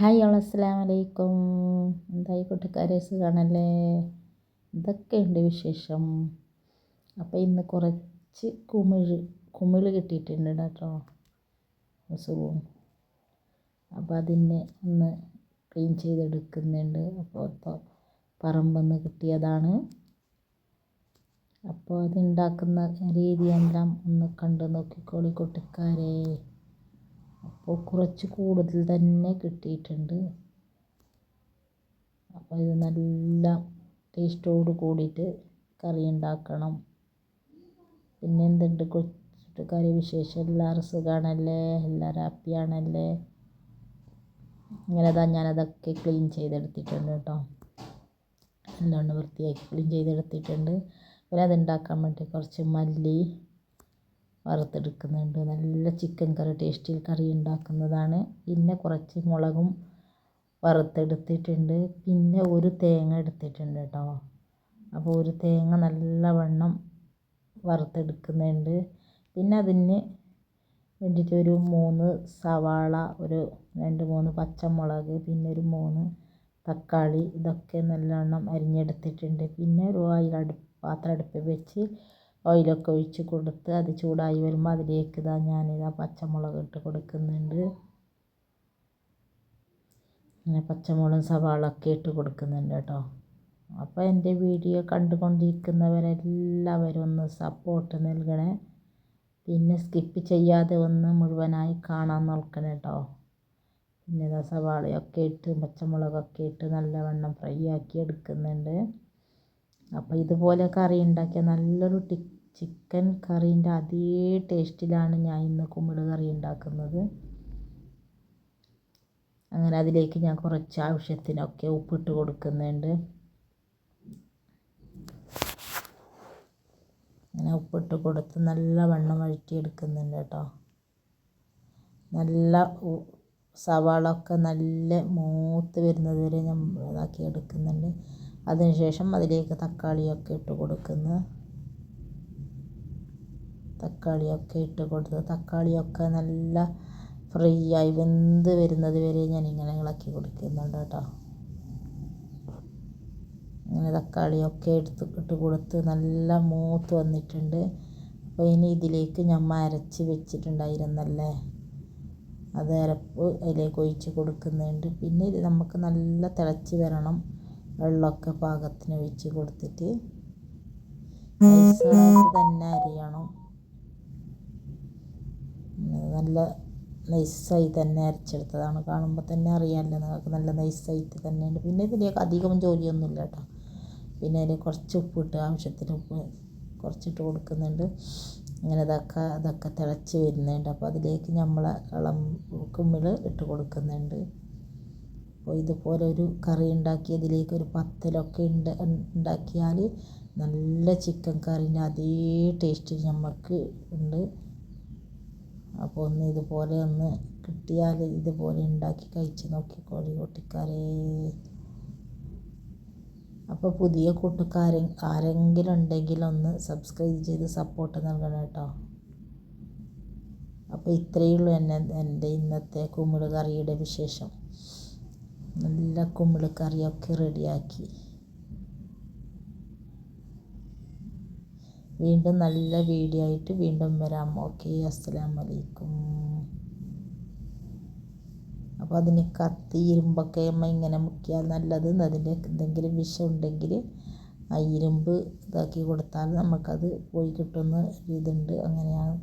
Hi all അസ്സലാം വലൈക്കും എന്തായി കൂട്ടുകാരെ? സുഖമാണല്ലേ ഇതൊക്കെയുണ്ട് വിശേഷം? അപ്പോൾ ഇന്ന് കുറച്ച് കുമിഴ് കുമിൾ കിട്ടിയിട്ടുണ്ട് കേട്ടോ സുഖവും അപ്പോൾ അതിനെ ഒന്ന് ക്ലീൻ ചെയ്തെടുക്കുന്നുണ്ട്. അപ്പോൾ ഇപ്പോൾ പറമ്പെന്ന് കിട്ടിയതാണ്. അപ്പോൾ അതുണ്ടാക്കുന്ന രീതിയെല്ലാം ഒന്ന് കണ്ടു നോക്കിക്കോളി കൂട്ടുകാരെ. അപ്പോൾ കുറച്ച് കൂടുതൽ തന്നെ കിട്ടിയിട്ടുണ്ട്. അപ്പോൾ ഇത് നല്ല ടേസ്റ്റോട് കൂടിയിട്ട് കറി ഉണ്ടാക്കണം. പിന്നെ എന്തുണ്ട് കറി വിശേഷം? എല്ലാവരും സുഖമാണല്ലേ എല്ലാവരും ഹാപ്പിയാണല്ലേ ഇങ്ങനെ ഞാനതൊക്കെ ക്ലീൻ ചെയ്തെടുത്തിട്ടുണ്ട് കേട്ടോ. നല്ലോണം വൃത്തിയാക്കി ക്ലീൻ ചെയ്തെടുത്തിട്ടുണ്ട്. പിന്നെ അതുണ്ടാക്കാൻ വേണ്ടി കുറച്ച് മല്ലി വറുത്തെടുക്കുന്നുണ്ട്. നല്ല ചിക്കൻ കറി ടേസ്റ്റിൽ കറി ഉണ്ടാക്കുന്നതാണ്. പിന്നെ കുറച്ച് മുളകും വറുത്തെടുത്തിട്ടുണ്ട്. പിന്നെ ഒരു തേങ്ങ എടുത്തിട്ടുണ്ട് കേട്ടോ. അപ്പോൾ ഒരു തേങ്ങ നല്ലവണ്ണം വറുത്തെടുക്കുന്നുണ്ട്. പിന്നെ അതിന് വേണ്ടിയിട്ട് ഒരു മൂന്ന് സവാള ഒരു രണ്ട് മൂന്ന് പച്ചമുളക് പിന്നെ ഒരു മൂന്ന് തക്കാളി ഇതൊക്കെ നല്ലവണ്ണം അരിഞ്ഞെടുത്തിട്ടുണ്ട്. പിന്നെ ഒരു പാത്രം അടുപ്പിൽ വെച്ച് ഓയിലൊക്കെ ഒഴിച്ച് കൊടുത്ത് അത് ചൂടായി വരുമ്പോൾ അതിലേക്ക് ഇതാ ഞാനിതാ പച്ചമുളക് ഇട്ട് കൊടുക്കുന്നുണ്ട്. അങ്ങനെ പച്ചമുളകും സവാളൊക്കെ ഇട്ട് കൊടുക്കുന്നുണ്ട് കേട്ടോ. അപ്പോൾ എന്റെ വീഡിയോ കണ്ടുകൊണ്ടിരിക്കുന്നവരെല്ലാവരും ഒന്ന് സപ്പോർട്ട് നൽകണേ. പിന്നെ സ്കിപ്പ് ചെയ്യാതെ ഒന്ന് മുഴുവനായി കാണാൻ നോക്കണം കേട്ടോ. പിന്നെ ഇതാ സവാളയൊക്കെ ഇട്ട് പച്ചമുളകൊക്കെ ഇട്ട് നല്ലവണ്ണം ഫ്രൈ ആക്കി എടുക്കുന്നുണ്ട്. അപ്പോൾ ഇതുപോലെ കറി ഉണ്ടാക്കിയ നല്ലൊരു ചിക്കൻ കറീന്റെ അതേ ടേസ്റ്റിലാണ് ഞാൻ ഇന്ന് കുമ്പിൾ കറി ഉണ്ടാക്കുന്നത്. അങ്ങനെ അതിലേക്ക് ഞാൻ കുറച്ച് ആവശ്യത്തിനൊക്കെ ഉപ്പിട്ട് കൊടുക്കുന്നുണ്ട്. അങ്ങനെ ഉപ്പിട്ട് കൊടുത്ത് നല്ല നല്ലവണ്ണം വഴറ്റിയെടുക്കുന്നുണ്ട് കേട്ടോ. നല്ല സവാള ഒക്കെ നല്ല മൂത്ത് വരുന്നത് വരെ ഞാൻ ഇതാക്കി എടുക്കുന്നുണ്ട് അതിനുശേഷം അതിലേക്ക് തക്കാളിയൊക്കെ ഇട്ട് കൊടുക്കുന്നു. തക്കാളിയൊക്കെ ഇട്ട് കൊടുത്ത് തക്കാളിയൊക്കെ നല്ല ഫ്രൈ ആയി വെന്ത് വരുന്നത് വരെ ഞാനിങ്ങനെ ഇളക്കി കൊടുക്കുന്നുണ്ട് കേട്ടോ. ഇങ്ങനെ തക്കാളിയൊക്കെ എടുത്ത് ഇട്ട് കൊടുത്ത് നല്ല മൂത്ത് വന്നിട്ടുണ്ട്. അപ്പോൾ ഇനി ഇതിലേക്ക് ഞമ്മ അരച്ച് വെച്ചിട്ടുണ്ടായിരുന്നല്ലേ? അത് അരപ്പ് അതിലേക്ക് ഒഴിച്ച് കൊടുക്കുന്നുണ്ട്. പിന്നെ ഇത് നമുക്ക് നല്ല തിളച്ച് വരണം. വെള്ളമൊക്കെ പാകത്തിന് ഒഴിച്ച് കൊടുത്തിട്ട് നൈസായിട്ട് തന്നെ അരിയണം. നല്ല നൈസായി തന്നെ അരച്ചെടുത്തതാണ്. കാണുമ്പോൾ തന്നെ അറിയാമല്ലോ നിങ്ങൾക്ക് നല്ല നൈസായിട്ട് തന്നെയുണ്ട്. പിന്നെ ഇതിലേക്ക് അധികം ജോലിയൊന്നുമില്ല കേട്ടോ. പിന്നെ അതിൽ കുറച്ച് ഉപ്പിട്ട് ആവശ്യത്തിന് ഉപ്പ് കുറച്ചിട്ട് കൊടുക്കുന്നുണ്ട്. ഇങ്ങനെ ഇതൊക്കെ ഇതൊക്കെ തിളച്ച് വരുന്നുണ്ട്. അപ്പോൾ അതിലേക്ക് നമ്മൾ ഇളം കുമ്മിൾ ഇട്ട് കൊടുക്കുന്നുണ്ട്. അപ്പോൾ ഇതുപോലെ ഒരു കറി ഉണ്ടാക്കി ഇതിലേക്ക് ഒരു പത്തലൊക്കെ ഉണ്ട് ഉണ്ടാക്കിയാൽ നല്ല ചിക്കൻ കറീന്റെ അതേ ടേസ്റ്റ് നമുക്ക് ഉണ്ട്. അപ്പോൾ ഒന്ന് ഇതുപോലെ ഒന്ന് കിട്ടിയാൽ ഇതുപോലെ ഉണ്ടാക്കി കഴിച്ച് നോക്കിക്കോളി കൂട്ടിക്കാരേ. അപ്പോൾ പുതിയ കൂട്ടുകാരൻ ആരെങ്കിലും ഉണ്ടെങ്കിൽ ഒന്ന് സബ്സ്ക്രൈബ് ചെയ്ത് സപ്പോർട്ട് നൽകണം കേട്ടോ. അപ്പോൾ ഇത്രയേ ഉള്ളൂ എന്നെ എന്റെ ഇന്നത്തെ കുമ്മിൾ കറിയുടെ വിശേഷം. നല്ല കുമ്മിൾ കറിയൊക്കെ റെഡിയാക്കി. വീണ്ടും നല്ല വീഡിയോ ആയിട്ട് വീണ്ടും വരാം. ഓക്കെ അസ്സലാം വലൈക്കും അപ്പോൾ അതിന് കത്തി ഇരുമ്പൊക്കെ നമ്മൾ ഇങ്ങനെ മുക്കിയാൽ നല്ലത്. അതിന്റെ എന്തെങ്കിലും വിഷം ഉണ്ടെങ്കിൽ ആ ഇരുമ്പ് ഇതാക്കി കൊടുത്താൽ നമുക്കത് പോയി കിട്ടുന്ന ഇതുണ്ട്. അങ്ങനെയാണ്